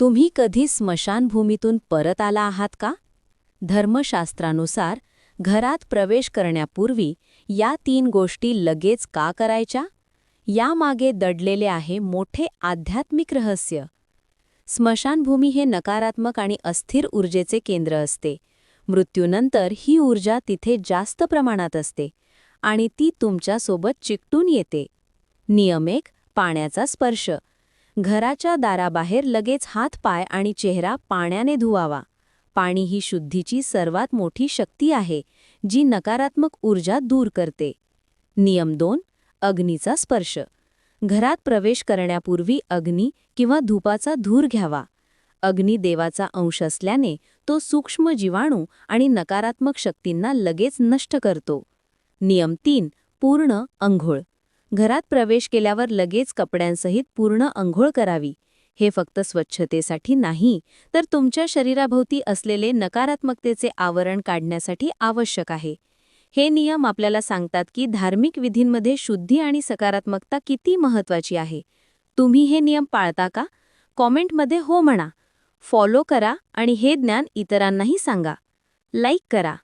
तुम्ही कधी स्मशानभूमीतून परत आला आहात का? धर्मशास्त्रानुसार घरात प्रवेश करण्यापूर्वी या तीन गोष्टी लगेच का करायच्या? यामागे दडलेले आहे मोठे आध्यात्मिक रहस्य. स्मशानभूमी हे नकारात्मक आणि अस्थिर ऊर्जेचे केंद्र असते. मृत्यूनंतर ही ऊर्जा तिथे जास्त प्रमाणात असते आणि ती तुमच्यासोबत चिकटून येते. नियम एक पाण्याचा स्पर्श. घराच्या दाराबाहेर लगेच हात-पाय आणि चेहरा पाण्याने धुवावा. पाणी ही शुद्धीची सर्वात मोठी शक्ती आहे जी नकारात्मक ऊर्जा दूर करते. नियम दोन अग्नीचा स्पर्श. घरात प्रवेश करण्यापूर्वी अग्नी किंवा धूपाचा धूर घ्यावा. अग्नी देवाचा अंश असल्याने तो सूक्ष्म जीवाणू आणि नकारात्मक शक्तींना लगेच नष्ट करतो. नियम तीन पूर्ण अंघोळ. घरात प्रवेश केल्यावर लगेच कपड्यांसहित पूर्ण अंघोळ करावी. हे फक्त स्वच्छतेसाठी नाही तर तुमच्या शरीराभोवती असलेले नकारात्मकतेचे आवरण काढण्यासाठी आवश्यक आहे. हे नियम आपल्याला सांगतात की धार्मिक विधींमध्ये शुद्धी आणि सकारात्मकता किती महत्वाची आहे. तुम्ही हे नियम पाळता का? कॉमेंटमध्ये हो म्हणा. फॉलो करा आणि हे ज्ञान इतरांनाही सांगा. लाईक करा.